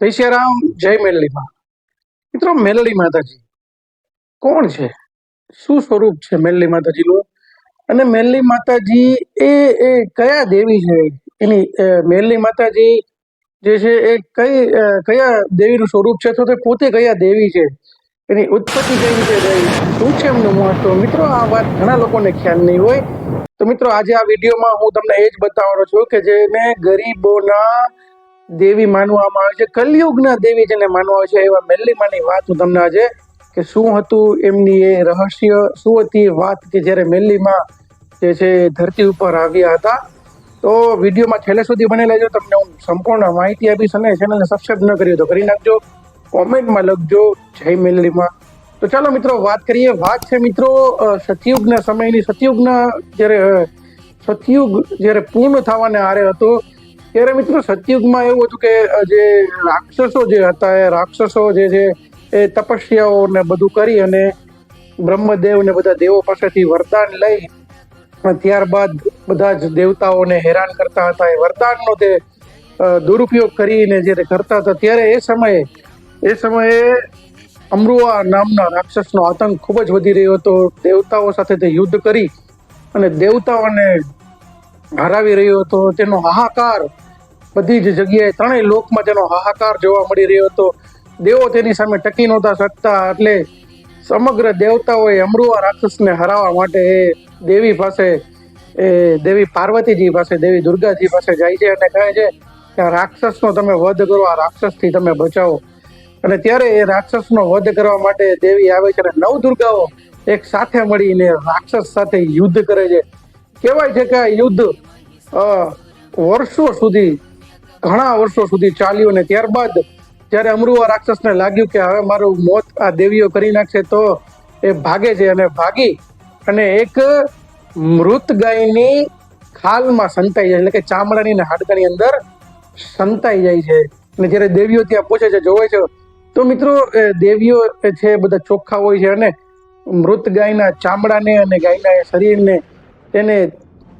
જય જય મેલડીમાં મિત્રો, મેલડી માતાજી, કોણ છે? શું સ્વરૂપ છે મેલડી માતાજીનું? અને મેલડી માતાજી એ એ કયા દેવી છે? એની મેલડી માતાજી જે છે એ કઈ કયા દેવીનું સ્વરૂપ છે? તો તે પોતે કયા દેવી છે? એની ઉત્પત્તિ કઈ રીતે થઈ? શું છે એમનું મહત્વ? મિત્રો, આ વાત ઘણા લોકોને ખ્યાલ નહીં હોય. તો મિત્રો, આજે આ વિડીયોમાં હું તમને એ જ બતાવવાનો છું કે જેને ગરીબોના દેવી માનવામાં આવે છે. કલયુગના દેવી જેને માનવામાં આવે છે, એવા મેલ્લીમાની વાત હું તમને આજે કે શું હતું એમની એ રહસ્ય, શું હતી વાત કે જ્યારે મેલ્લીમાં જે છે ધરતી ઉપર આવ્યા હતા. તો વિડીયોમાં છેલ્લે સુધી બનેલા જો તમને હું સંપૂર્ણ માહિતી આપીશ અને ચેનલને સબસ્ક્રાઈબ ન કરી તો કરી નાખજો. કોમેન્ટમાં લખજો, જય મેલ્લીમાં. તો ચાલો મિત્રો, વાત કરીએ. વાત છે મિત્રો સતયુગના સમયની. સતયુગના જ્યારે સતયુગ જ્યારે પૂર્ણ થવાને આરે હતો ત્યારે મિત્રો સતયુગમાં એવું હતું કે જે રાક્ષસો જે હતા, એ રાક્ષસો જે છે, એ તપસ્યાઓ ને બધું કરી અને બ્રહ્મદેવ ને બધા દેવો પાસેથી વરદાન લઈ ત્યારબાદ બધા જ દેવતાઓને હેરાન કરતા હતા. એ વરદાનનો તે દુરુપયોગ કરીને જ્યારે કરતા હતા, ત્યારે એ સમયે એ સમયે અમરુઆ નામના રાક્ષસનો આતંક ખૂબ જ વધી રહ્યો હતો. દેવતાઓ સાથે તે યુદ્ધ કરી અને દેવતાઓને હરાવી રહ્યો હતો, તેનો હાહાકાર બધી જ જગ્યાએ ત્રણેય લોકમાં તેનો હાહાકાર જોવા મળી રહ્યો હતો. દેવો તેની સામે ટકી નહોતા શકતા, એટલે સમગ્ર દેવતાઓએ અમરુઆ રાક્ષસને હરાવવા માટે એ દેવી પાસે, એ દેવી પાર્વતીજી પાસે, દેવી દુર્ગાજી પાસે જાય છે અને કહે છે કે આ રાક્ષસનો તમે વધ કરો, આ રાક્ષસથી તમે બચાવો. અને ત્યારે એ રાક્ષસનો વધ કરવા માટે દેવી આવે છે અને નવ દુર્ગાઓ એક સાથે મળીને રાક્ષસ સાથે યુદ્ધ કરે છે. કહેવાય છે કે યુદ્ધ વર્ષો સુધી, ઘણા વર્ષો સુધી ચાલ્યું અને ત્યારબાદ જ્યારે અમરુઆ રાક્ષસને લાગ્યું કે હવે મારું મોત આ દેવીઓ કરી નાખશે તો એ ભાગે છે અને ભાગી અને એક મૃત ગાયની ખાલમાં સંતાઈ જાય, એટલે કે ચામડાની અને હાડકાની અંદર સંતાઈ જાય છે. અને જ્યારે દેવીઓ ત્યાં પહોંચે છે જોવે છે. તો મિત્રો દેવીઓ છે બધા ચોખ્ખા હોય છે અને મૃત ગાયના ચામડાને અને ગાયના શરીરને તેને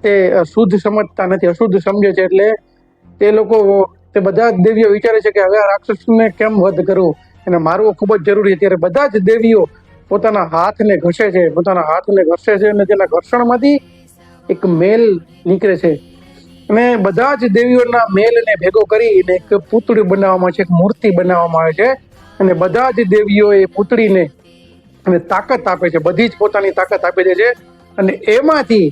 તે શુદ્ધ સમજતા નથી, અશુદ્ધ સમજે છે એટલે તે લોકો તે બધા જ દેવીઓ વિચારે છે કે હવે આ રાક્ષસને કેમ વધ કરવું? એને મારવો ખૂબ જ જરૂરી છે. ત્યારે બધા જ દેવીઓ પોતાના હાથને ઘસે છે, પોતાના હાથને ઘસે છે અને તેના ઘર્ષણમાંથી એક મેલ નીકળે છે. અને બધા જ દેવીઓના મેલને ભેગો કરીને એક પૂતળી બનાવવામાં છે, એક મૂર્તિ બનાવવામાં આવે છે. અને બધા જ દેવીઓ એ પૂતળીને અને તાકાત આપે છે, બધી જ પોતાની તાકાત આપી દે છે. અને એમાંથી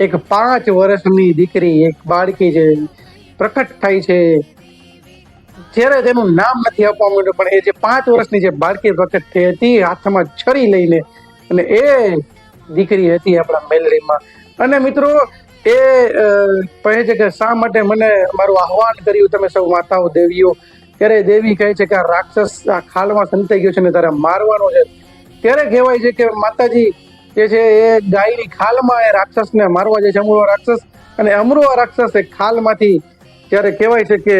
એક પાંચ વર્ષની દીકરી, એક બાળકી છે પ્રકટ થાય છે. જ્યારે તેનું નામ નથી આપવા માંડ્યું, પણ એ જે પાંચ વર્ષની જે બાળકી પ્રકટ થઈ હતી, હાથમાં છરી લઈને અને એ દીકરી હતી આપણા મેલડીમાં. અને મિત્રો, એ કહે છે કે શા માટે મને મારું આહવાન કર્યું તમે સૌ માતાઓ, દેવીઓ? ત્યારે દેવી કહે છે કે આ રાક્ષસ આ ખાલમાં સંતાઈ ગયો છે ને તારે મારવાનો છે. ત્યારે કહેવાય છે કે માતાજી જે છે, એ ગાયની ખાલમાં એ રાક્ષસને મારવા જાય છે અમૃવા રાક્ષસ. અને અમૃવા રાક્ષસ એ ખાલમાંથી ત્યારે કહેવાય છે કે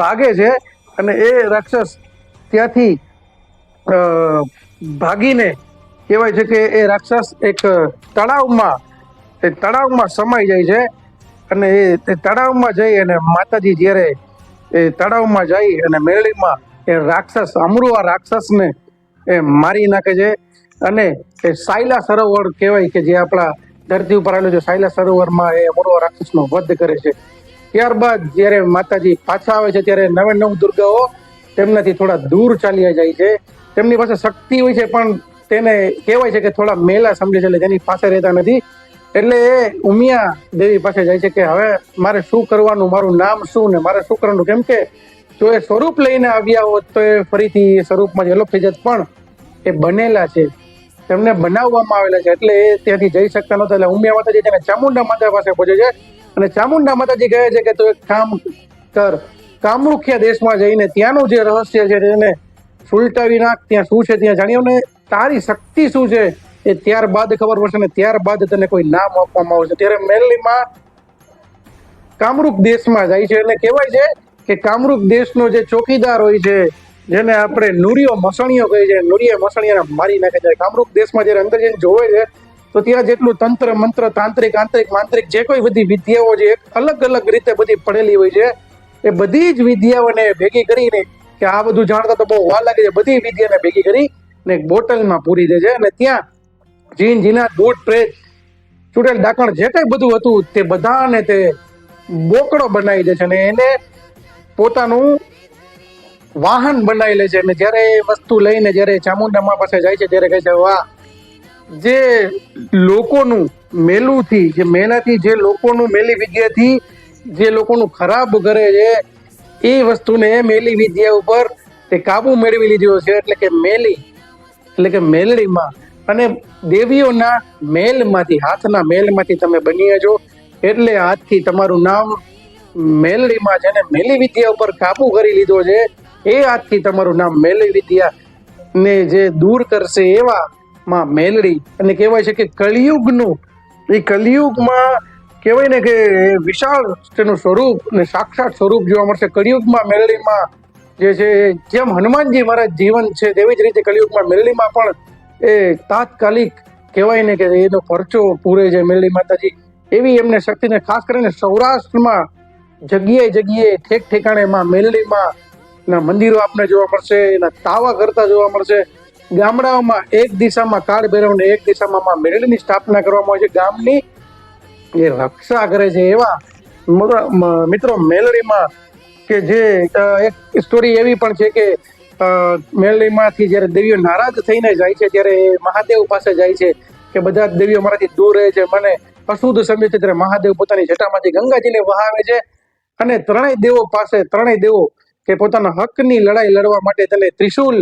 ભાગે છે અને એ રાક્ષસ ત્યાંથી ભાગીને કહેવાય છે કે એ રાક્ષસ એક તળાવમાં, એ તળાવમાં સમાઈ જાય છે. અને એ તળાવમાં જઈ અને માતાજી જ્યારે એ તળાવમાં જઈ અને મેળીમાં એ રાક્ષસ અમરુઆ રાક્ષસને એ મારી નાખે છે. અને એ સાયલા સરોવર કહેવાય કે જે આપણા ધરતી ઉપર આવેલું છે સાયલા સરોવરમાં એ અમરુઆ રાક્ષસનો વધ કરે છે. ત્યારબાદ જ્યારે માતાજી પાછા આવે છે ત્યારે નવે નવ દુર્ગાઓ તેમનાથી થોડા દૂર ચાલ્યા જાય છે. તેમની પાસે શક્તિ હોય છે પણ તેને કહેવાય છે કે થોડા મેલા સમજે છે એટલે તેની પાસે રહેતા નથી. એટલે એ ઉમિયા દેવી પાસે જાય છે કે હવે મારે શું કરવાનું, મારું નામ શું ને મારે શું કરવાનું? કેમ કે જો એ સ્વરૂપ લઈને આવ્યા હોત તો એ ફરીથી સ્વરૂપમાં એલોપ થઈ જત પણ એ બનેલા છે. તેમને બનાવવામાં આવેલા છે. એટલે એ ત્યાંથી જઈ શકતા નહોતા. એટલે ઉમિયા માતાજી તેને ચામુંડા માતા પાસે પહોંચે છે. અને ચામુંડા માતાજી કહે છે કે તું એક કામ કર. કામરૂખ્યા દેશમાં જઈને ત્યાંનું જે રહસ્ય છે તેને સુલટાવી નાખ. ત્યાં શું છે ત્યાં જાણ્યો ને તારી શક્તિ શું છે એ ત્યારબાદ ખબર પડશે ને ત્યારબાદ તને કોઈ નામ આપવામાં આવશે. ત્યારે મેનલીમાં કામરૂપ દેશમાં જાય છે. અને કહેવાય છે કે કામરૂપ દેશનો જે ચોકીદાર હોય છે જેને આપણે નુરિયો મસણીઓ કહે છે નુરિયા મસણીયાને મારી નાખે છે. કામરૂપ દેશમાં જ્યારે અંદર જઈને જોવે છે, તો ત્યાં જેટલું તંત્ર, મંત્ર, તાંત્રિક, આંતરિક, માંત્રિક જે કોઈ બધી વિદ્યાઓ છે અલગ અલગ રીતે બધી પડેલી હોય છે, એ બધી જ વિદ્યાઓને ભેગી કરીને કે આ બધું જાણતા તો બહુ વાર લાગે છે, બધી વિદ્યાને ભેગી કરી ને એક બોટલમાં પૂરી દે છે અને ત્યાં જીન જીના દૂધ, પ્રેત, ચૂંટેલ, ડાકણ જે કઈ બધું હતું તે બધાને તે બોકડો બનાવી દે છે અને એને પોતાનું વાહન બનાવી લે છે. અને જ્યારે એ વસ્તુ લઈને જ્યારે ચામુંડા મા પાસે જાય છે, ત્યારે કહે છે, વાહ, જે લોકોનું મેલુંથી, જે મેલાથી જે લોકોનું મેલી વિદ્યાથી જે લોકોનું ખરાબ કરે છે, એ વસ્તુને મેલી વિદ્યા ઉપર તે કાબુ મેળવી લીધો છે. એટલે કે મેલી, એટલે કે મેલડીમાં. અને દેવીઓના મેલમાંથી, હાથના મેલમાંથી તમે બન્યા છો. એટલે આજથી તમારું નામ મેલડીમાં જેને મેલી વિદ્યા ઉપર કાબુ કરી લીધો છે. એ આજથી તમારું નામ મેલી વિદ્યા ને જે દૂર કરશે એવા માં મેલડી. અને કહેવાય છે કે કળિયુગનું, એ કલિયુગમાં કહેવાય ને કે વિશાળ તેનું સ્વરૂપ ને સાક્ષાત સ્વરૂપ જોવા મળશે. કળિયુગમાં મેલડીમાં જે છે, જેમ હનુમાનજી મારા જીવન છે, તેવી જ રીતે કળિયુગમાં મેલડીમાં પણ એ તાત્કાલિક કહેવાય ને કે એનો પરચો પૂરે છે મેલડી માતાજી. એવી એમને શક્તિને ખાસ કરીને સૌરાષ્ટ્રમાં જગ્યાએ જગ્યાએ ઠેક ઠેકાણે માં મેલડીમાં ના, મંદિરો આપને જોવા મળશે, એના તાવા કરતા જોવા મળશે. ગામડાઓમાં એક દિશામાં કાળ ભૈરવને એક દિશામાં માં મેલડીની સ્થાપના કરવામાં આવે છે. ગામની એ રક્ષા કરે છે એવા મિત્રો મેલડીમાં કે જે એક સ્ટોરી એવી પણ છે કે મેલડીમાંથી જ્યારે દેવીઓ નારાજ થઈને જાય છે, ત્યારે એ મહાદેવ પાસે જાય છે કે બધા દેવીઓ મારાથી દૂર રહે છે. મને અશુદ્ધ સમજે છે, ત્યારે મહાદેવ પોતાની જટામાંથી ગંગાજીને વહાવે છે અને ત્રણેય દેવો પાસે, ત્રણેય દેવો કે પોતાના હકની લડાઈ લડવા માટે તેને ત્રિશુલ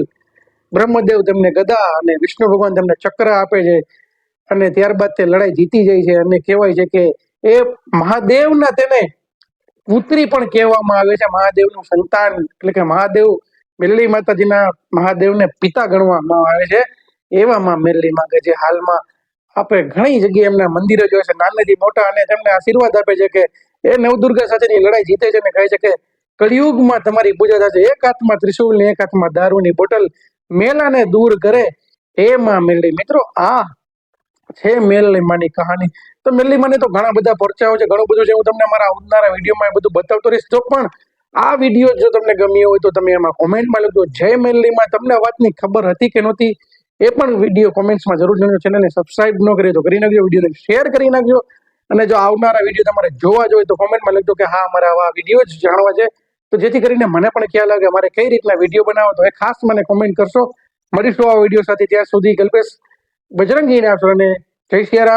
બ્રહ્મદેવ તેમને ગદા અને વિષ્ણુ ભગવાન તેમને ચક્ર આપે છે. અને ત્યારબાદ તે લડાઈ જીતી જાય છે અને કહેવાય છે કે એ મહાદેવના તેને પુત્રી પણ કહેવામાં આવે છે. મહાદેવનું સંતાન એટલે કે મહાદેવ મેરલી માતાજીના મહાદેવને પિતા ગણવામાં આવે છે. એવામાં મેરળીમાં કે જે હાલમાં આપણે ઘણી જગ્યાએ એમના મંદિરો જોયા છે. નાનેથી મોટા અને તેમને આશીર્વાદ આપે છે કે એ નવદુર્ગા સાથેની લડાઈ જીતે છે અને કહે છે કે કળિયુગમાં તમારી પૂજા થશે. એક હાથમાં ત્રિશુલ એક હાથમાં દારૂની બોટલ મેલાને દૂર કરે એમાં મેલડી. મિત્રો, આ છે મેરલીમાની કહાની. તો મેરલીમાની તો ઘણા બધા પરચાઓ છે, ઘણું બધું છે. હું તમને મારા આવનારા વિડીયોમાં એ બધું બતાવતો રહીશ. તો પણ આ વીડિયો જો તમને ગમ્યો હોય તો તમે એમાં કોમેન્ટમાં લખજો. જય મેલલીમાં તમને વાતની ખબર હતી કે નહોતી, એ પણ વીડિયો કોમેન્ટ્સમાં જરૂર જણાવજો. ચેનલને સબસ્ક્રાઇબ ન કરી તો કરી નાખજો. વિડીયોને શેર કરી નાખજો. અને જો આવનારા વીડિયો તમારે જોવા જોઈએ તો કોમેન્ટમાં લખજો કે હા અમારે આવા વીડિયો જ જાણવા છે. તો જેથી કરીને મને પણ ખ્યાલ આવે કે મારે કઈ રીતના વીડિયો બનાવો તો એ ખાસ મને કોમેન્ટ કરશો. મળીશું આ વીડિયો સાથે ત્યાં સુધી ગલ્પેશ. બજરંગીને આપશો અને જય સિયારામ